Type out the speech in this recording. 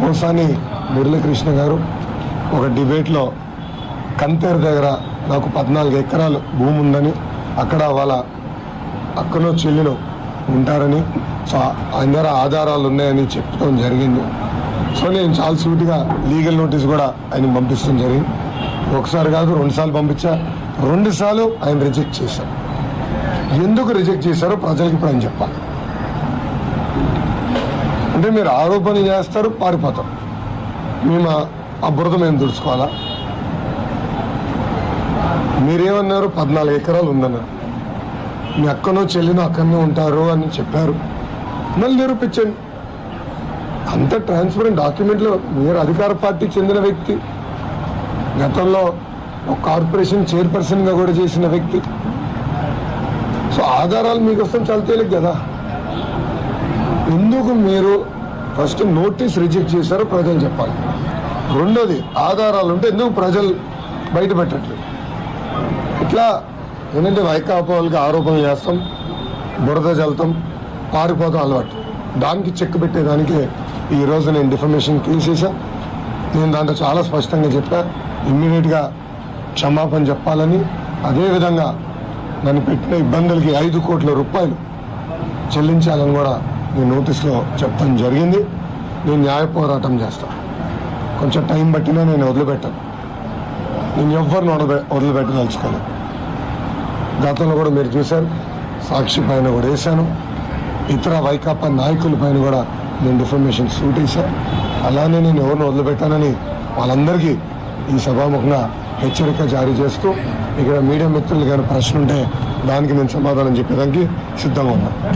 మోసాని మురళీకృష్ణ గారు ఒక డిబేట్లో కంతేరు దగ్గర నాకు పద్నాలుగు ఎకరాలు భూమి ఉందని అక్కడ వాళ్ళ అక్కనో చెల్లినో ఉంటారని సో ఆయన దగ్గర ఆధారాలు ఉన్నాయని చెప్పడం జరిగింది. సో నేను చాలా సూటిగా లీగల్ నోటీస్ కూడా ఆయన పంపించడం జరిగింది. ఒకసారి కాదు రెండుసార్లు పంపించా. రెండుసార్లు ఆయన రిజెక్ట్ చేశారు. ఎందుకు రిజెక్ట్ చేశారో ప్రజలకు ఇప్పుడు ఆయన చెప్పాలి. అంటే మీరు ఆరోపణలు చేస్తారు పారిపోతారు. మేము ఆ- బురద మేము తుడుచుకోవాలా మీరేమన్నారు? పద్నాలుగు ఎకరాలు ఉందన్నారు మీ అక్కనో చెల్లినో అక్కడనే ఉంటారు అని చెప్పారు. మళ్ళీ నిరూపించండి. అంత ట్రాన్స్పరెంట్ డాక్యుమెంట్లో మీరు అధికార పార్టీ చెందిన వ్యక్తి గతంలో ఒక కార్పొరేషన్ చైర్పర్సన్గా కూడా చేసిన వ్యక్తి. సో ఆధారాలు మీకు వస్తాం చాలా తేలిక కదా? ఎందుకు మీరు ఫస్ట్ నోటీస్ రిజెక్ట్ చేశారో ప్రజలు చెప్పాలి. రెండోది ఆధారాలు ఉంటే ఎందుకు ప్రజలు బయట పెట్టట్లేదు? ఇట్లా ఏంటంటే వైకాపా వాళ్ళకి ఆరోపణలు చేస్తాం బురద చల్తాం పారిపోతాం అలవాటు. దానికి చెక్ పెట్టేదానికి ఈరోజు నేను డిఫర్మేషన్ తీసేసా నేను దాంట్లో చాలా స్పష్టంగా చెప్పా. ఇమ్మీడియట్గా క్షమాపణ చెప్పాలని అదేవిధంగా నన్ను పెట్టిన ఇబ్బందులకి ఐదు కోట్ల రూపాయలు చెల్లించాలని కూడా నేను నోటీస్లో చెప్పడం జరిగింది. నేను న్యాయ పోరాటం చేస్తాను కొంచెం టైం పట్టినా నేను వదిలిపెట్టాను. నేను ఎవరిని వదిలిపె వదిలిపెట్టదలుచుకోలేదు గతంలో కూడా మీరు చూశారు. సాక్షి పైన కూడా వేశాను. ఇతర వైకాపా నాయకుల పైన కూడా నేను డిఫర్మేషన్ సూట్ వేశాను అలానే నేను ఎవరిని వదిలిపెట్టానని వాళ్ళందరికీ ఈ సభాముఖంగా హెచ్చరిక జారీ చేస్తూ ఇక్కడ మీడియా మిత్రులు కానీ ప్రశ్న ఉంటే దానికి నేను సమాధానం చెప్పేదానికి సిద్ధంగా ఉన్నాను